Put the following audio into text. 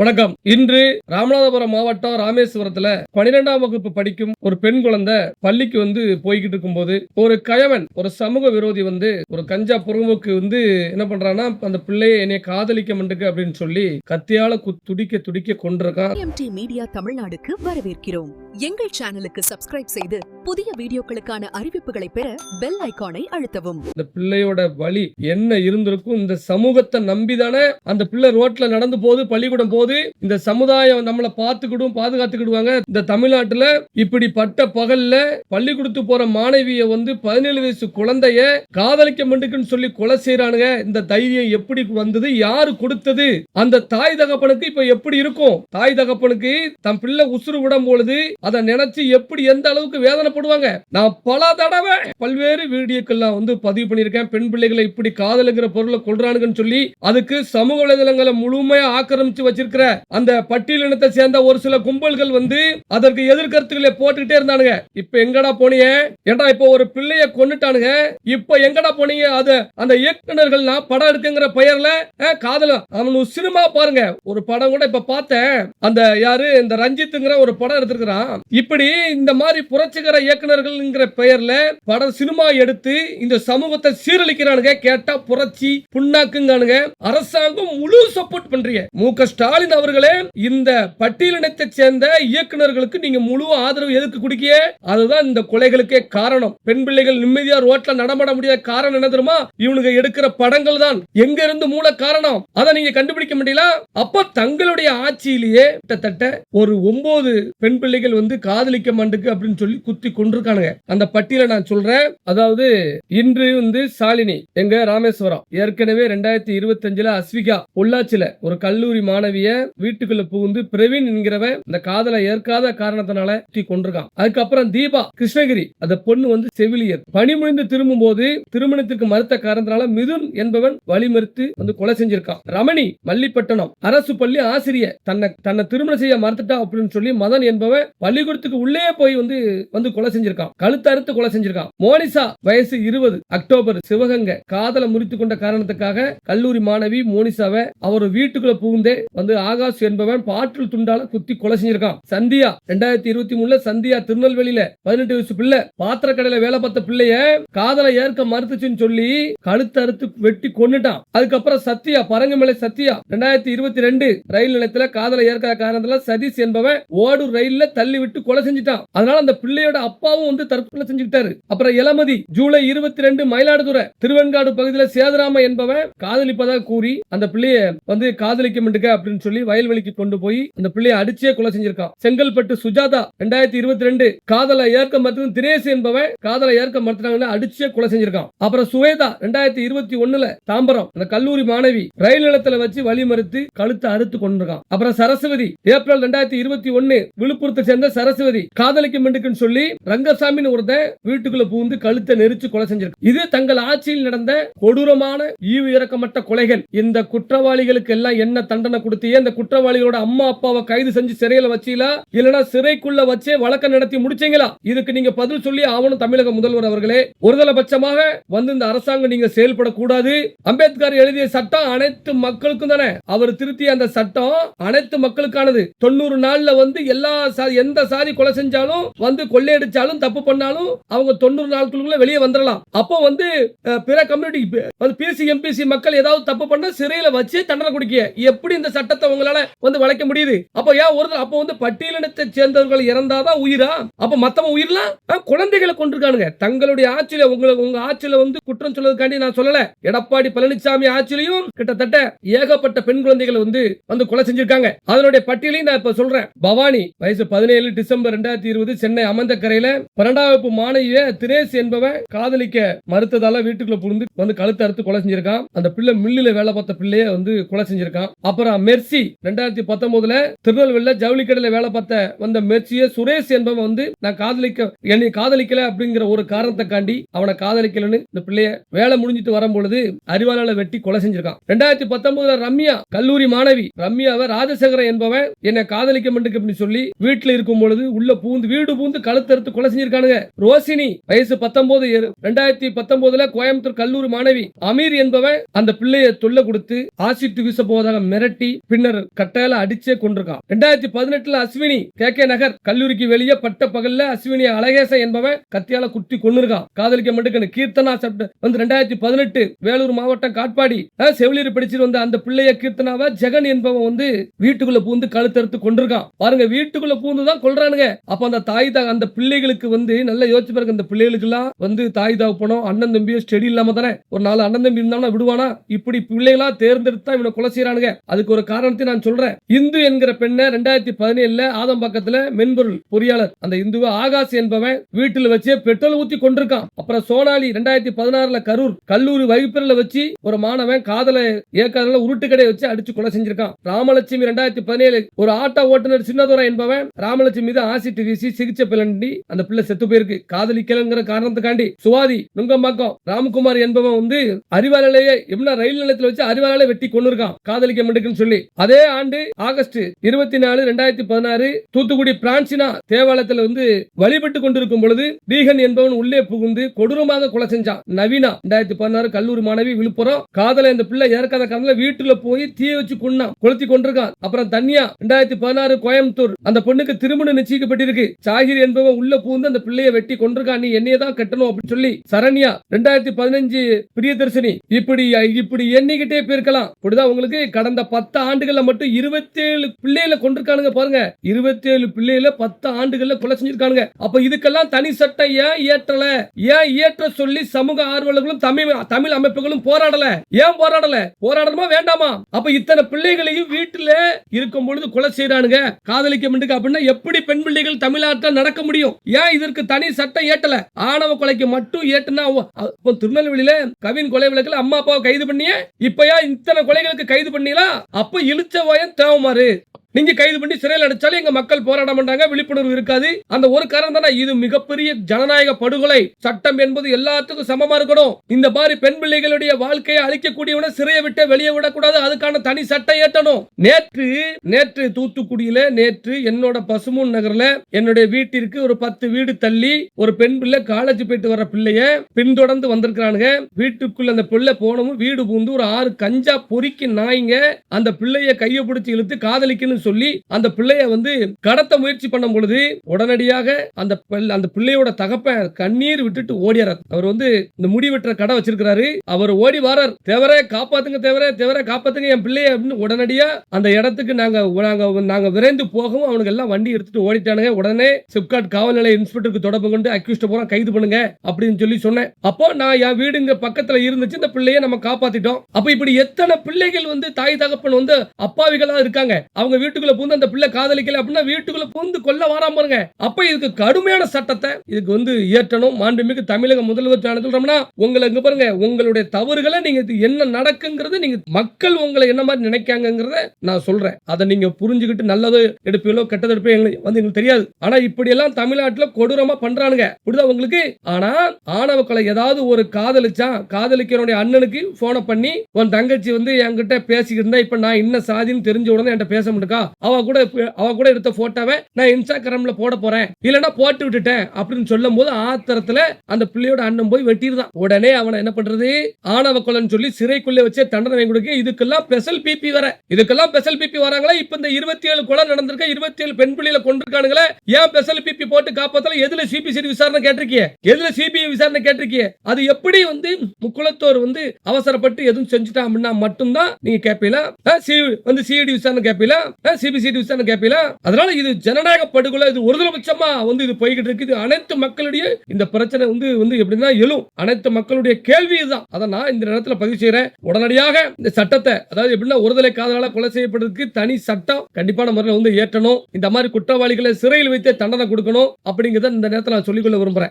வணக்கம். இன்று ராமநாதபுரம் மாவட்டம் ராமேஸ்வரத்துல பனிரெண்டாம் வகுப்பு படிக்கும் ஒரு பெண் குழந்தை பள்ளிக்கு வந்து போய்கிட்டு இருக்கும்போது ஒரு கயவன் ஒரு சமூக விரோதி வந்து ஒரு கஞ்சா புறமுக்கு வந்து என்ன பண்றான்னா அந்த பிள்ளைய என்னைய காதலிக்க மாட்டுக்கு அப்படின்னு சொல்லி கத்தியால துடிக்க துடிக்க கொண்டிருக்கான் மீடியா தமிழ்நாடுக்கு வரவேற்கிறோம். எங்கள் சேனலுக்கு சப்ஸ்கிரைப் செய்து புதிய வீடியோக்களுக்கான அறிவிப்புகளை பெற பெல் ஐகானை அழுத்தவும். இந்த பிள்ளையோட வழி என்ன இருந்திருக்கும்? இந்த சமூகத்தை நம்பிதானே அந்த பிள்ளை ரோட்ல நடந்து போகுது பள்ளிக்கூடம் போது இந்த சமுதாயம் நம்மளை பார்த்துக்கிடும் பாதுகாத்துக்கிடுவாங்க. இந்த தமிழ்நாட்டுல இப்படி பட்ட பகல்ல பள்ளிக்கூடத்து போற மாணவிய வந்து பதினேழு வயசு குழந்தைய காதலிக்க மண்டுக்குன்னு சொல்லி கொலை செய்யறானுங்க இந்த தைரியம் எப்படி வந்தது? யாரு கொடுத்தது? அந்த தாய் தகப்பனுக்கு இப்ப எப்படி இருக்கும்? தாய் தகப்பனுக்கு தன் பிள்ளை உசுறு விடும் பொழுது அதை நினைச்சு எப்படி எந்த அளவுக்கு வேதனைப்படுவாங்க? நான் பல தடவை பல்வேறு வீடியோக்கள்லாம் வந்து பதிவு பண்ணியிருக்கேன். பெண் பிள்ளைகளை இப்படி காதலுங்கிற பொருளை கொள்றானுங்கன்னு சொல்லி அதுக்கு சமூக வலைதளங்களை முழுமையா ஆக்கிரமிச்சு வச்சிருக்கிற அந்த பட்டியலினத்தை சேர்ந்த ஒரு சில கும்பல்கள் வந்து அதற்கு எதிர்கருத்துக்களை போட்டுக்கிட்டே இருந்தானுங்க. இப்ப எங்கடா போனீங்க? ஏன்டா இப்ப ஒரு பிள்ளைய கொன்னுட்டானுங்க? இப்ப எங்கடா போனீங்க? அது அந்த இயக்குனர்கள் நான் படம் எடுக்குங்கிற பெயர்ல காதல. அவனு சினிமா பாருங்க. ஒரு படம் கூட இப்ப பார்த்தேன். அந்த யாரு? இந்த ரஞ்சித்துங்கிற ஒரு படம் எடுத்திருக்கிறான். இப்படி இந்த மாதிரி புரட்சிகர இயக்குநர்கள் பெயர்ல படம் சினிமா எடுத்து இந்த சமூகத்தை சீரழிக்கிறானுங்க. கேட்டா புரட்சி புண்ணாக்குங்கானுங்க. அரசாங்கம் முழு சப்போர்ட் பண்றீங்க. மு க ஸ்டாலின் அவர்களே இந்த பட்டியலினத்தை சேர்ந்த இயக்குநர்களுக்கு நீங்க முழு ஆதரவு எதுக்கு குடிக்கிய? அதுதான் இந்த கொலைகளுக்கே காரணம். பெண் பிள்ளைகள் நிம்மதியா ரோட்ல நடமாட முடியாத காரணம் என்ன தெரியுமா? இவனுங்க எடுக்கிற படங்கள் தான் எங்க இருந்து மூல காரணம்? அதை நீங்க கண்டுபிடிக்க முடியல? அப்ப தங்களுடைய ஆட்சியிலேயே கிட்டத்தட்ட ஒரு ஒன்பது பெண் பிள்ளைகள் வந்து காதலிக்க மாட்டுக்கு அப்படின்னு சொல்லி குத்தி கொண்டிருக்கானுங்க அந்த பட்டியலை நான் சொல்றேன். அதாவது இன்று வந்து சாலினி எங்க ராமேஸ்வரம் ஏற்கனவே ரெண்டாயிரத்தி இருபத்தி அஞ்சுல அஸ்விகா பொள்ளாச்சில ஒரு கல்லூரி மாணவிய வீட்டுக்குள்ள புகுந்து பிரவீன் என்கிறவன் இந்த காதலை ஏற்காத காரணத்தினால குத்தி கொண்டிருக்கான் அதுக்கப்புறம் தீபா கிருஷ்ணகிரி அந்த பொண்ணு வந்து செவிலியர். பணி முடிந்து திரும்பும் போது திருமணத்திற்கு மறுத்த காரணத்தினால மிதுன் என்பவன் வழிமறுத்து வந்து கொலை செஞ்சிருக்கான். ரமணி மல்லிப்பட்டணம் அரசு பள்ளி ஆசிரியர் தன்னை தன்னை திருமணம் செய்ய மறுத்துட்டா அப்படின்னு சொல்லி மதன் என்பவன் பள்ளிக்கூடத்துக்கு உள்ளே போய் வந்து வந்து கொலை செஞ்சிருக்கான். கழுத்தறுத்து கொலை செஞ்சிருக்கான். மோனிசா வயசு இருபது. அக்டோபர் சிவகங்கை. காதலை முறித்து கொண்ட காரணத்துக்காக கல்லூரி மாணவி மோனிசாவை அவர் வீட்டுக்குள்ள புகுந்தே வந்து ஆகாஷ் என்பவன் பாட்டில் துண்டால குத்தி கொலை செஞ்சிருக்கான். சந்தியா ரெண்டாயிரத்தி இருபத்தி மூணுல சந்தியா திருநெல்வேலியில பதினெட்டு வயசு பிள்ளை. பாத்திர கடையில வேலை பார்த்த பிள்ளைய காதலை ஏற்க மறுத்துச்சுன்னு சொல்லி கழுத்தறுத்து வெட்டி கொன்னுட்டான். அதுக்கப்புறம் சத்யா பரங்கமலை சத்யா ரெண்டாயிரத்தி இருபத்தி ரெண்டு ரயில் நிலையத்துல காதலை ஏற்க காரணத்துல சதீஷ் என்பவன் ஓடு ரயில்ல தள்ளி விட்டு கொலை செஞ்சுட்டான். அதனால அந்த பிள்ளையோட அப்பாவும் வந்து தற்கொலை செஞ்சுக்கிட்டாரு. அப்புறம் இளமதி ஜூலை இருபத்தி ரெண்டு மயிலாடுதுறை திருவெண்காடு பகுதியில சேதராம என்பவன் காதலிப்பதாக கூறி அந்த பிள்ளைய வந்து காதலிக்க மாட்டுக்க அப்படின்னு சொல்லி வயல்வெளிக்கு கொண்டு போய் அந்த பிள்ளைய அடிச்சே கொலை செஞ்சிருக்கான். செங்கல்பட்டு சுஜாதா ரெண்டாயிரத்தி இருபத்தி ரெண்டு காதலை ஏற்க மறுத்து தினேஷ் என்பவன் காதலை ஏற்க மறுத்துட்டாங்கன்னு அடிச்சே கொலை செஞ்சிருக்கான். அப்புறம் சுவேதா ரெண்டாயிரத்தி இருபத்தி ஒண்ணுல தாம்பரம் அந்த கல்லூரி மாணவி ரயில் நிலத்துல வச்சு வழி மறுத்து கழுத்தை அறுத்து கொண்டிருக்கான். அப்புறம் சரஸ்வதி ஏப்ரல் ரெண்டாயிரத்தி இருபத்தி ஒண்ணு விழுப்புரத்தை சேர்ந்த சரஸ்வதி காதலிக்க மிண்டுக்குன்னு சொல்லி ரங்கசாமின்னு ஒருத்தன் வீட்டுக்குள்ள பூந்து கழுத்தை நெரிச்சு கொலை செஞ்சிருக்கு இது தங்கள் ஆட்சியில் நடந்த கொடூரமான ஈவு இறக்கமற்ற கொலைகள். இந்த குற்றவாளிகளுக்கு எல்லாம் என்ன தண்டனை கொடுத்தியே இந்த குற்றவாளிகளோட அம்மா அப்பாவை கைது செஞ்சு சிறையில வச்சீங்களா? இல்லனா சிறைக்குள்ள வச்சே வழக்கம் நடத்தி முடிச்சீங்களா? இதுக்கு நீங்க பதில் சொல்லி ஆவணும் தமிழக முதல்வர் அவர்களே. ஒருதலை பட்சமாக வந்து இந்த அரசாங்கம் நீங்க செயல்படக்கூடாது. அம்பேத்கர் எழுதிய சட்டம் அனைத்து மக்களுக்கும் தானே. அவர் திருத்திய அந்த சட்டம் அனைத்து மக்களுக்கானது. தொண்ணூறு நாள்ல வந்து எல்லா எந்த சாதி கொலை செஞ்சாலும் வந்து கொள்ளையடிச்சாலும் தப்பு பண்ணாலும் அவங்க தொண்ணூறு நாட்களுக்குள்ள வெளியே வந்துடலாம் அப்போ வந்து பிற கம்யூனிட்டி வந்து பிசி எம்பிசி மக்கள் ஏதாவது தப்பு பண்ணா சிறையில வச்சு தண்டனை குடிக்க. எப்படி இந்த சட்டத்தை உங்களால வந்து வளைக்க முடியுது? அப்போ ஏன் ஒரு அப்போ வந்து பட்டியலினத்தை சேர்ந்தவர்கள் இறந்தாதான் உயிரா? அப்ப மத்தவங்க உயிர்லாம் குழந்தைகளை கொண்டிருக்கானுங்க தங்களுடைய ஆட்சியில உங்களுக்கு உங்க ஆட்சியில வந்து குற்றம் சொல்றதுக்காண்டி நான் சொல்லல. எடப்பாடி பழனிசாமி ஆட்சியிலையும் கிட்டத்தட்ட ஏகப்பட்ட பெண் குழந்தைகள் வந்து வந்து கொலை செஞ்சிருக்காங்க. அதனுடைய பட்டியலையும் நான் இப்ப சொல்றேன். பவானி வயசு பதினேழு டிசம்பர் ரெண்டாயிரத்தி இருபது சென்னை அமர்ந்த கரையில பன்னெண்டாம் வகுப்பு மாணவிய தினேஷ் என்பவன் காதலிக்க மறுத்ததால வீட்டுக்குள்ள புகுந்து வந்து கழுத்து அறுத்து கொலை செஞ்சிருக்கான். அந்த பிள்ளை மில்லுல வேலை பார்த்த பிள்ளைய வந்து கொலை செஞ்சிருக்கான். அப்புறம் மெர்சி ரெண்டாயிரத்தி பத்தொன்பதுல திருநெல்வேலியில ஜவுளி கடையில வேலை பார்த்த வந்த மெர்சிய சுரேஷ் என்பவன் வந்து நான் காதலிக்க என்னை காதலிக்கல அப்படிங்கிற ஒரு காரணத்தை காண்டி அவனை காதலிக்கலன்னு இந்த பிள்ளைய வேலை முடிஞ்சிட்டு வரும்பொழுது அறிவாளால வெட்டி கொலை செஞ்சிருக்கான். ரெண்டாயிரத்தி பத்தொன்பதுல ரம்யா கல்லூரி மாணவி ரம்யாவை ராஜசேகரன் என்பவன் என்னை காதலிக்க மாட்டேங்க அப்படின்னு சொல்லி வீட்டுல இருக்கும் பொழுது உள்ள பூந்து வீடு பூந்து கழுத்தறுத்து கொலை செஞ்சிருக்கானுங்க. ரோசினி வயசு பத்தொன்பது ரெண்டாயிரத்தி பத்தொன்பதுல கோயம்புத்தூர் கல்லூரி மாணவி அமீர் என்பவன் அந்த பிள்ளைய தொல்லை கொடுத்து ஆசிட்டு வீச போவதாக மிரட்டி பின்னர் உறவினர் கட்டையால அடிச்சே கொண்டிருக்கான். ரெண்டாயிரத்தி பதினெட்டுல அஸ்வினி கே. கே. நகர் கல்லூரிக்கு வெளியே பட்ட பகல்ல அஸ்வினி அழகேசன் என்பவன் கத்தியால குத்தி கொண்டிருக்கான் காதலிக்க மட்டுக்கு கீர்த்தனா சப்ட வந்து ரெண்டாயிரத்தி பதினெட்டு வேலூர் மாவட்டம் காட்பாடி செவிலியர் படிச்சிட்டு வந்த அந்த பிள்ளைய கீர்த்தனாவை ஜெகன் என்பவன் வந்து வீட்டுக்குள்ள பூந்து கழுத்தறுத்து கொண்டிருக்கான். பாருங்க வீட்டுக்குள்ள பூந்து தான் கொல்றானுங்க. அப்ப அந்த தாய் தான் அந்த பிள்ளைகளுக்கு வந்து நல்லா யோசிச்சு பாருங்க அந்த பிள்ளைகளுக்கு எல்லாம் வந்து தாய் தாவு தகப்பனோ அண்ணன் தம்பியோ ஸ்டெடி இல்லாம தானே. ஒரு நாலு அண்ணன் தம்பி இருந்தாலும் விடுவானா? இப்படி பிள்ளைகளா தேர்ந்தெடுத்து தான் இவனை கொலை செய்யறானுங்க அதுக்கு ஒரு காரணத்தை நான் சொல்றேன். இந்து என்கிற பெண்ணை ரெண்டாயிரத்தி பதினேழுல ஆதம் பக்கத்துல மென்பொருள் பொறியாளர் அந்த இந்துவை ஆகாஷ் என்பவன் வீட்டுல வச்சு பெட்ரோல் ஊத்தி கொண்டிருக்கான். அப்புறம் சோனாலி ரெண்டாயிரத்தி பதினாறுல கரூர் கல்லூரி வகுப்பில வச்சு ஒரு மாணவன் காதல ஏற்காதுல உருட்டு கடையை வச்சு அடிச்சு கொலை செஞ்சிருக்கான். ராமலட்சுமி ரெண்டாயிரத்தி பதினேழு ஒரு ஆட்டோ ஓட்டுநர் சின்னதுரை என்பவன் ராமலட்சுமி மீது ஆசிட் வீசி சிகிச்சை பிளண்டி அந்த பிள்ளை செத்து போயிருக்கு. காதலிக்கலங்கிற காரணத்துக்காண்டி. சுவாதி நுங்கம்பாக்கம் ராமகுமார் என்பவன் வந்து அறிவாலையே எப்படின்னா ரயில் நிலையத்தில் வச்சு அறிவாலையை வெட்டி கொண்டிருக்கான் காதலிக்க மாட்டேங்குன்னு சொல்லி. அதே ஆண்டு ஆகஸ்ட் இருபத்தி நாலு ரெண்டாயிரத்தி பதினாறு தூத்துக்குடி பிரான்சினா தேவாலயத்தில் வந்து வழிபட்டு கொண்டிருக்கும் பொழுது ரீகன் என்பவன் உள்ளே புகுந்து கொடூரமாக கொலை செஞ்சான். நவீனா ரெண்டாயிரத்தி பதினாறு கல்லூரி மாணவி விழுப்புரம். காதல இந்த பிள்ளை இறக்காத காரணத்துல வீட்டுல போய் தீய வச்சு கொண்டான் கொளுத்தி கொண்டிருக்கான் அப்புறம் தனியா ரெண்டாயிரத்தி பதினாறு கோயம்புத்தூர் அந்த பொண்ணுக்கு திரும்ப திருமணம் நிச்சயிக்கப்பட்டிருக்கு. சாகிர் என்பவன் உள்ள புகுந்து அந்த பிள்ளையை வெட்டி கொண்டிருக்கான் நீ என்னைய தான் கட்டணும் அப்படின்னு சொல்லி சரண்யா ரெண்டாயிரத்தி பதினஞ்சு பிரியதர்ஷினி இப்படி இப்படி எண்ணிக்கிட்டே போயிருக்கலாம். இப்படிதான் உங்களுக்கு கடந்த பத்து ஆண்டுகள்ல மட்டும் இருபத்தேழு பிள்ளைகளை கொண்டிருக்கானுங்க பாருங்க. இருபத்தேழு பிள்ளைகளை பத்து ஆண்டுகள்ல கொலை செஞ்சிருக்கானுங்க. அப்ப இதுக்கெல்லாம் தனி சட்டம் ஏன் இயற்றல? ஏன் இயற்ற சொல்லி சமூக ஆர்வலர்களும் தமிழ் தமிழ் அமைப்புகளும் போராடல? ஏன் போராடல? போராடணுமா வேண்டாமா? அப்ப இத்தனை பிள்ளைகளையும் வீட்டுல இருக்கும் பொழுது கொலை செய்யறானுங்க காதலிக்க முடியுங்க அப்படின்னா எப்படி எப்படி பெண் பிள்ளைகள் தமிழ்நாட்டில் நடக்க முடியும்? ஏன் இதற்கு தனி சட்டம் ஏட்டல? ஆணவ கொலைக்கு மட்டும் ஏட்டுனா ஓ, அப்போ திருநெல்வேலியில கவின் கொலை வழக்கில் அம்மா அப்பாவை கைது பண்ணிய? இப்பயா இத்தனை கொலைகளுக்கு கைது பண்ணீங்களா அப்ப இழுச்ச வாயன் தேவமாறு நீங்க கைது பண்ணி சிறையில் அடைச்சாலும் எங்க மக்கள் போராட மாட்டாங்க விழிப்புணர்வு இருக்காது. அந்த ஒரு காரணம் தானே இது மிகப்பெரிய ஜனநாயக படுகொலை. சட்டம் என்பது எல்லாத்துக்கும் சமமா இருக்கணும். இந்த மாதிரி பெண் பிள்ளைகளுடைய வாழ்க்கையை அழிக்கக்கூடியவனை சிறையை விட்டு வெளியே விடக்கூடாது. அதுக்கான தனி சட்டம் ஏற்றணும். நேற்று நேற்று தூத்துக்குடியில நேற்று என்னோட பசுமூன் நகர்ல என்னுடைய வீட்டிற்கு ஒரு பத்து வீடு தள்ளி ஒரு பெண் பிள்ளை காலேஜ் போயிட்டு வர பிள்ளைய பின்தொடர்ந்து வந்திருக்கிறானுங்க. வீட்டுக்குள்ள அந்த பிள்ளை போனவும் வீடு பூந்து ஒரு ஆறு கஞ்சா பொறுக்கி நாய்ங்க அந்த பிள்ளைய கையை பிடிச்சி இழுத்து காதலிக்கணும் சொல்லி அந்த பிள்ளைய வந்து கடத்த முயற்சி பண்ணும் பொழுது உடனடியாக அந்த பிள்ளை- அந்த பிள்ளையோட தகப்பன் கண்ணீர் விட்டுட்டு ஓடியார். அவர் வந்து இந்த முடி வெட்டுற கடை வச்சிருக்கிறாரு. அவர் ஓடி வாரார். தேவர காப்பாத்துங்க தேவர தேவர காப்பாத்துங்க என் பிள்ளைய அப்படின்னு உடனடியா அந்த இடத்துக்கு நாங்க நாங்க நாங்க விரைந்து போகவும் அவனுக்கு எல்லாம் வண்டி எடுத்துட்டு ஓடிட்டானுங்க. உடனே சிப்காட் காவல் நிலைய இன்ஸ்பெக்டருக்கு தொடர்பு கொண்டு அக்யூஸ்ட் பூரா கைது பண்ணுங்க அப்படின்னு சொல்லி சொன்னேன். அப்போ நான் என் வீடு இங்க பக்கத்துல இருந்துச்சு. இந்த பிள்ளைய நம்ம காப்பாத்திட்டோம். அப்ப இப்படி எத்தனை பிள்ளைகள் வந்து தாய் தகப்பன் வந்து அப்பாவிகளா இருக்காங்க. அவங்க வீட்டுக்குள்ள பூந்து அந்த பிள்ளை காதலிக்கல அப்படின்னா வீட்டுக்குள்ள பூந்து கொல்ல வாராம பாருங்க. அப்ப இதுக்கு கடுமையான சட்டத்தை இதுக்கு வந்து இயற்றணும். மாண்புமிகு தமிழக முதல்வர் சொல்றோம்னா உங்களை இங்க பாருங்க உங்களுடைய தவறுகளை நீங்க என்ன நடக்குங்கிறது நீங்க மக்கள் உங்களை என்ன மாதிரி நினைக்காங்கிறத நான் சொல்றேன். அதை நீங்க புரிஞ்சுக்கிட்டு நல்லது எடுப்பீங்களோ கெட்டது எடுப்பீங்களோ எங்களுக்கு வந்து எங்களுக்கு தெரியாது. ஆனா இப்படி எல்லாம் தமிழ்நாட்டுல கொடூரமா பண்றானுங்க. புரியுதா உங்களுக்கு? ஆனா ஆணவ கொலை ஏதாவது ஒரு காதலிச்சா காதலிக்கிறவனுடைய அண்ணனுக்கு போனை பண்ணி உன் தங்கச்சி வந்து என்கிட்ட பேசிக்கிட்டு இருந்தா இப்ப நான் என்ன சாதின்னு தெரிஞ்ச உடனே என்கிட்ட பேச இருக்கா அவ கூட அவ கூட எடுத்த போட்டோவை நான் இன்ஸ்டாகிராம்ல போட போறேன். இல்லைன்னா போட்டு விட்டுட்டேன் அப்படின்னு சொல்லும் போது ஆத்திரத்துல அந்த பிள்ளையோட அண்ணன் போய் வெட்டிருந்தான் உடனே அவனை என்ன பண்றது? ஆணவ கொலைன்னு சொல்லி சிறைக்குள்ளே வச்சு தண்டனை கொடுக்க இதுக்கெல்லாம் ஸ்பெஷல் பிபி வர இதுக்கெல்லாம் ஸ்பெஷல் பிபி வராங்களா. இப்ப இந்த இருபத்தி ஏழு கொலை நடந்திருக்க இருபத்தி ஏழு பெண் பிள்ளைகளை கொண்டிருக்கானுங்களே. ஏன் ஸ்பெஷல் பிபி போட்டு காப்பாத்தல? எதுல சிபிசிடி விசாரணை கேட்டிருக்கிய? எதுல சிபிஐ விசாரணை கேட்டிருக்கிய? அது எப்படி வந்து முக்குளத்தோர் வந்து அவசரப்பட்டு எதுவும் செஞ்சுட்டான் அப்படின்னா மட்டும்தான் நீங்க கேட்பீங்களா வந்து சிஐடி விசாரணை கேட்பீங்களா சிபிசிடி விசாரணை கேட்பீல அதனால இது ஜனநாயக படுகொலை இது ஒருதலைபட்சமா வந்து இது போய்கிட்டு இருக்கு இது அனைத்து மக்களுடைய இந்த பிரச்சனை வந்து வந்து எப்படின்னா எழும். அனைத்து மக்களுடைய கேள்வி இதுதான். அதை நான் இந்த நேரத்தில் பதிவு செய்யறேன் உடனடியாக இந்த சட்டத்தை அதாவது எப்படின்னா ஒருதலை காதலால கொலை செய்யப்படுறதுக்கு தனி சட்டம் கண்டிப்பான முறையில் வந்து ஏற்றணும் இந்த மாதிரி குற்றவாளிகளை சிறையில் வைத்து தண்டனை கொடுக்கணும் அப்படிங்கிறத இந்த நேரத்தில் நான் சொல்லிக்கொள்ள விரும்புறேன்.